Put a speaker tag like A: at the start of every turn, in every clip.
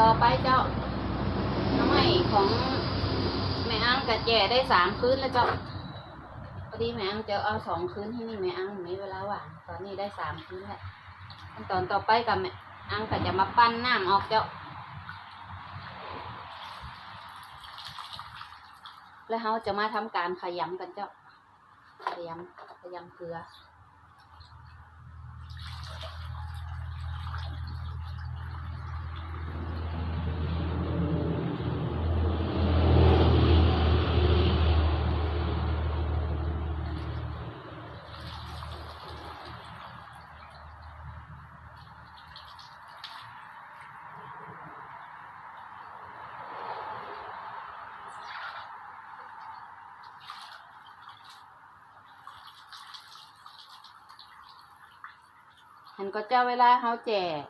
A: ต่อไปเจ้าน้ำไม้ของแม่อังกับแจ่ได้สามคืนแล้วเจ้าพอดีแม่อังจะเอาสองคืนที่นี่แม่อังมีเวลาว่างตอนนี้ได้สามคืนแล้วขั้นตอนต่อไปกับแม่อังก็จะมาปั้นน้ำออกเจ้า แล้วเราจะมาทำการขยำกันเจ้าขยำขยำเกลือ หันก็เจ้าเวลาเขาแจก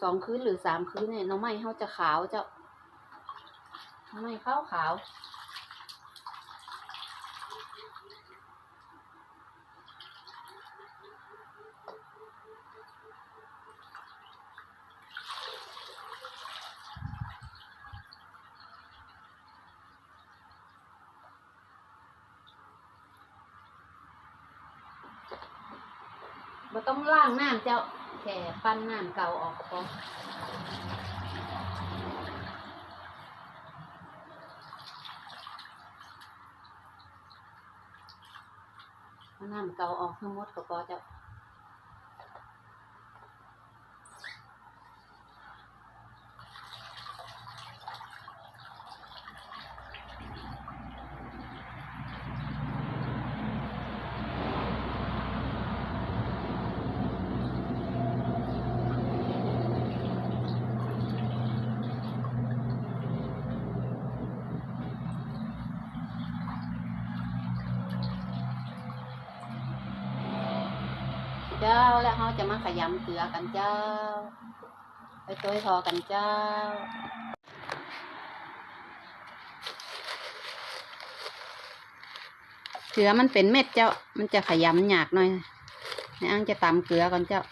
A: สองคืนหรือสามคืนเนี่ยน้องไม้เขาจะขาวเจ้าน้องไม้ขาวขาว บ่ต้องล้างน้ำเจ้าแค่ปั้นน้ำเก่าออกพอเอาน้ำเก่าออกทั้งหมดก็พอเจ้า เจ้า แล้วเขาจะมาขยำเกลือกันเจ้า ไปตัวทอกันเจ้า เกลือมันเป็นเม็ดเจ้า มันจะขยำหยากหน่อยในอังจะตำเกลือก่อนเจ้า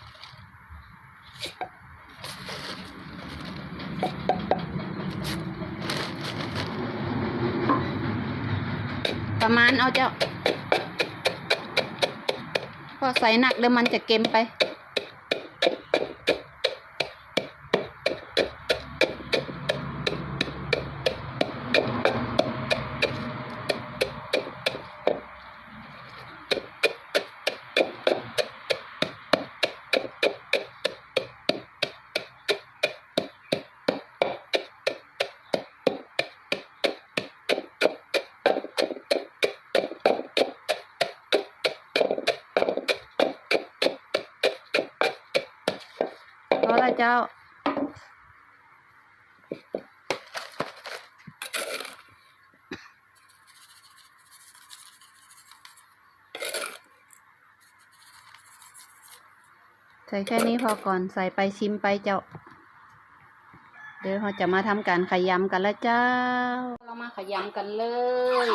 A: ประมาณเอาเจ้า พอใส่หนักเดี๋ยวมันจะเก็มไป เจ้า ใส่แค่นี้พอก่อนใส่ไปชิมไปเจ้า เดี๋ยวเราจะมาทำการขยำกันแล้วเจ้า เรามาขยำกันเลย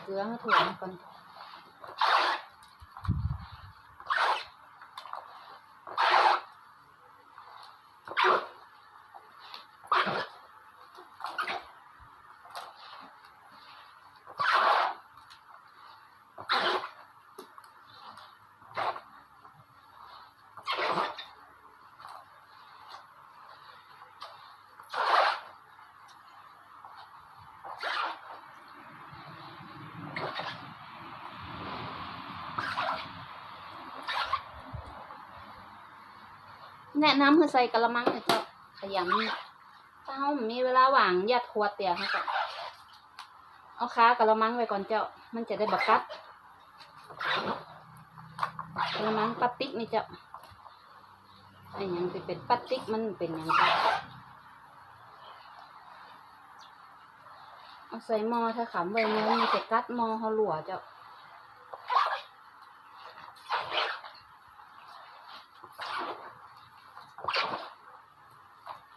A: ค ลือให้ถั่วก่อน แนะนำให้ใส่กะละมังให้เจ้าขยำถ้าเรามีเวลาว่างอย่าทวดเตี่ยให้เจ้าเอาค้ากะละมังไว้ก่อนเจ้า มันจะได้บักกัดกะละมังปลาติ๊กนี่เจ้าไอ้ยังที่เป็นปลาติ๊กมันเป็นยังเจ้าเอาใส่หม้อถ้าขำไว้เนี่ยมันจะกัดหม้อเขาหลัวเจ้า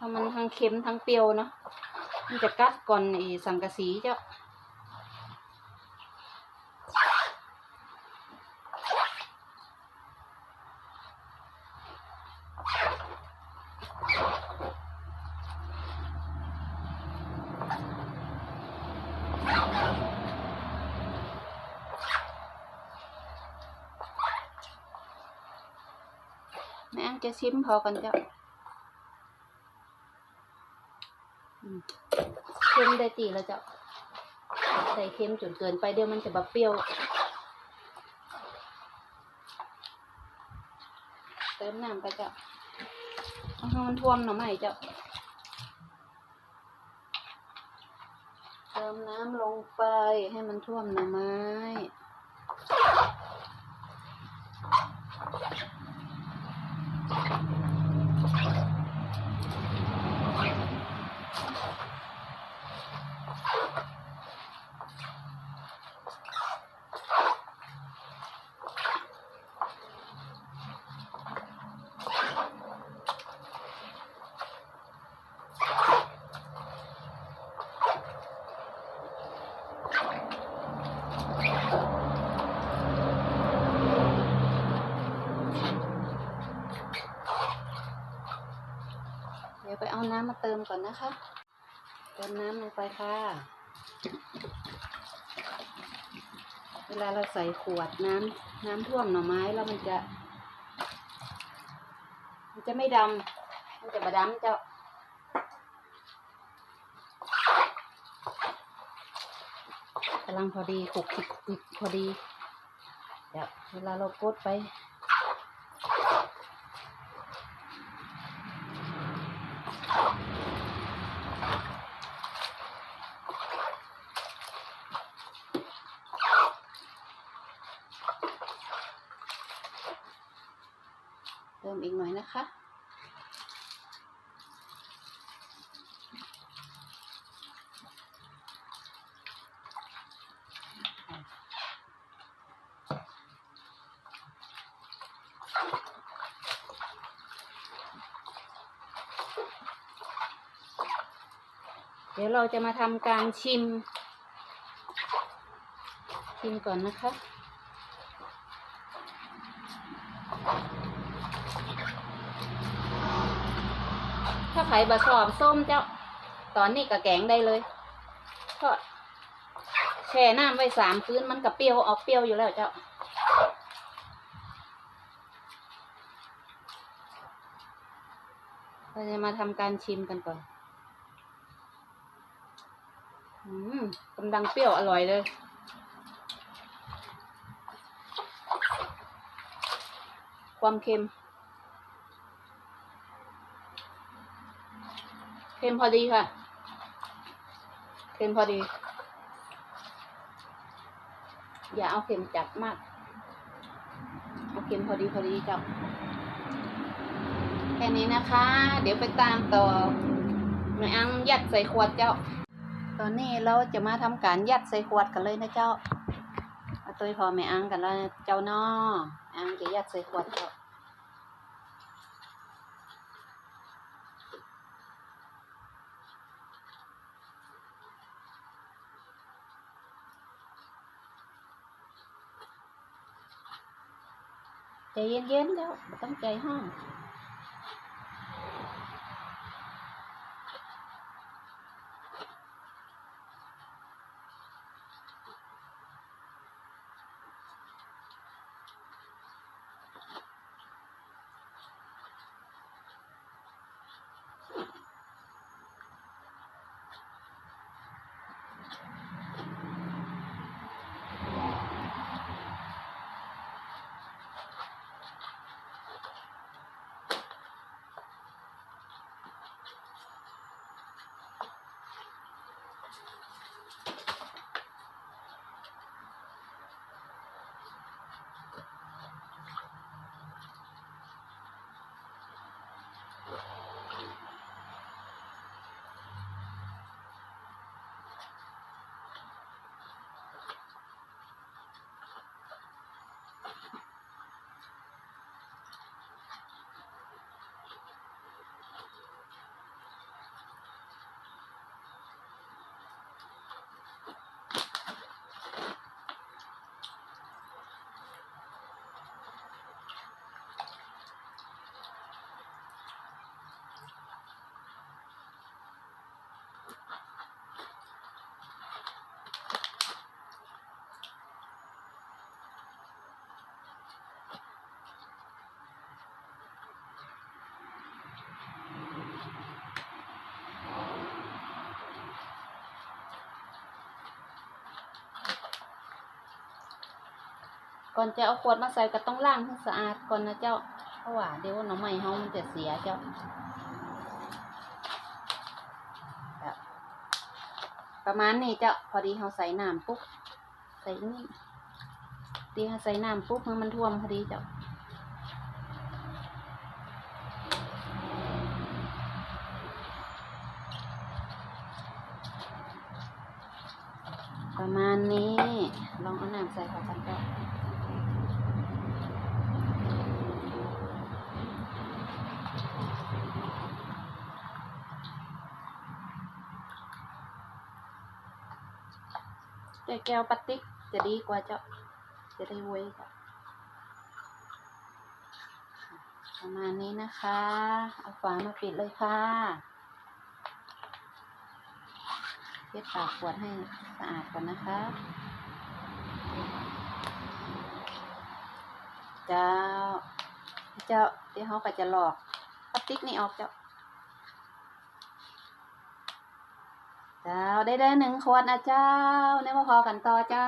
A: ทั้งมันทั้งเค็มทั้งเปรี้ยวเนาะมันจะกัดก่อนไอ้สังกะสีเจ้าแม่จะชิมพอกันเจ้า เค็มได้ตีแล้วจ้าใส่เค็มจนเกินไปเดี๋ยวมันจะบบเปรี้ยว เติมน้ำไปจ้าเอาให้มันท่วมหน่อไม้จ้าเติมน้ำลงไปให้มันท่วมหน่อไม้ ดี๋ยวไปเอาน้ำมาเติมก่อนนะคะ เติมน้ำลงไปค่ะ เวลาเราใส่ขวดน้ำน้ำท่วมหน่อไม้แล้วมันจะ มันจะไม่ดำมันจะบะดำเจ้ากำลังพอดีขลุกขลิกขลิกพอดี เดี๋ยวเวลาเรากดไป มอีกหน่อยนะคะ เดี๋ยวเราจะมาทำการชิม ชิมก่อนนะคะ ถ้าใค รบะชอบส้มเจ้า ตอนนี้ก็แกงได้เลยเพราะแช่น้ำไว้สามคืนมันก็เปรี้ยวออกเปรี้ยวอยู่แล้วเจ้าเราจะมาทำการชิมกันก่อน อืมกำลังเปรี้ยวอร่อยเลยความเค็ม ค็มพอดีค่ะ เค็มพอดี อย่าเอาเค็มจัดมาก เอาเค็มพอดีพอดีจ้ะแค่นี้นะคะ เดี๋ยวไปตามต่อแม่อังยัดใส่ขวดเจ้า ตอนนี้เราจะมาทำการยัดใส่ขวดกันเลยนะเจ้า เอาตัวพอแม่อังกันแล้วนะเจ้าน้อแม่อังจะยัดใส่ขวดเจ้า ใจเย็นๆแล้วบ่ต้องใจห้อง ก่อนจะเอาขวดมาใส่ก็ต้องล้างให้สะอาดก่อนนะเจ้า เพราะว่าเดี๋ยวน้ำใหม่เฮามันจะเสียเจ้าประมาณนี้เจ้าพอดีเฮาใส่น้ำปุ๊บใส่นี่ดีเฮาใส่น้ำปุ๊บมันมันท่วมพอดีเจ้าประมาณนี้ ลองเอาน้ำใส่เข้ากันก็ ส่แก้วพลาสติกจะดีกว่าเจ้า จะได้ไว้จ้ะประมาณนี้นะคะ เอาฝามาปิดเลยค่ะเช็ดปากขวดให้สะอาดก่อนนะคะ เจ้า เจ้าเดี๋ยวเขาก็จะหลอกพลาสติกนี่ออกเจ้า เจ้าได้ได้หนึ่งขวดนะเจ้าเนี่ยมาพอกันต่อเจ้า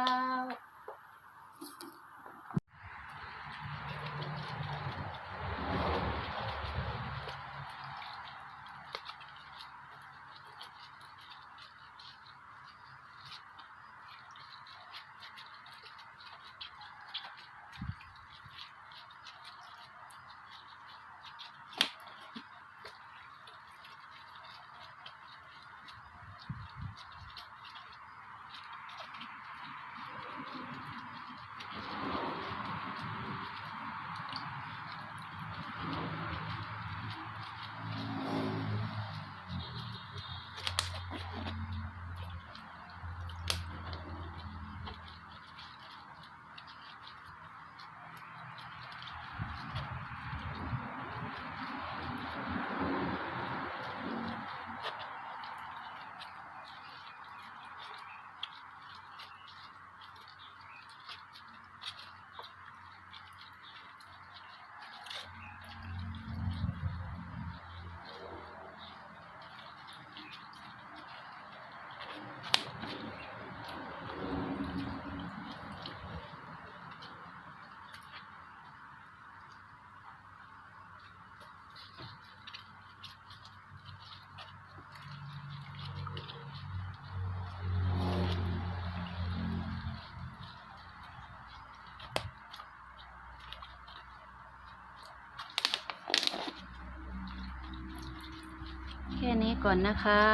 A: ค่นี้ก่อนนะคะ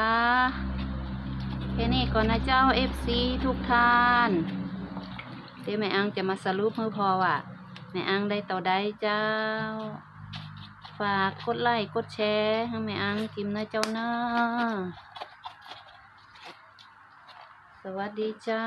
A: แค่นี้ก่อนนะเจ้า FC ทุกท่านเดี๋ยวแม่อังจะมาสรุปให้พอว่าแม่อังได้ต่อได้เจ้า ฝากกดไลค์กดแชร์ให้แม่อังกิมนะเจ้าเนอะสวัสดีเจ้า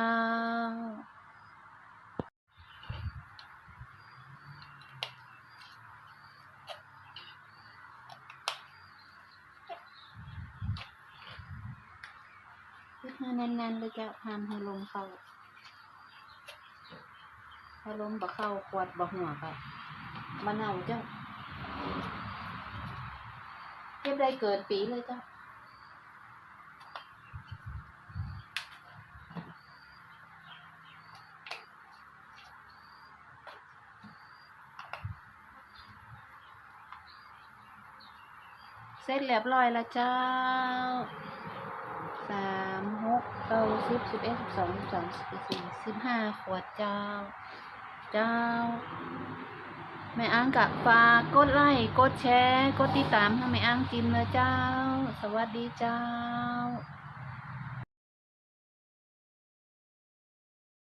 A: ยึดให้ แน่นๆเลยเจ้าห้ามให้ลมเข้าถ้าลมบ่เข้าขวดบ่หัวก็มะนาวเจ้าเก็บได้เกินปีเลยเจ้าเสร็จเรียบร้อยแล้วเจ้าสาม เก้าสิบสิบเอ็ดสิบสองสิบสามสิบสี่สิบห้าขวดเจ้า เจ้า แม่อ้างกะฝากกดไลค์กดแชร์ กดติดตามให้แม่อ้างกินเลยเจ้า สวัสดีเจ้า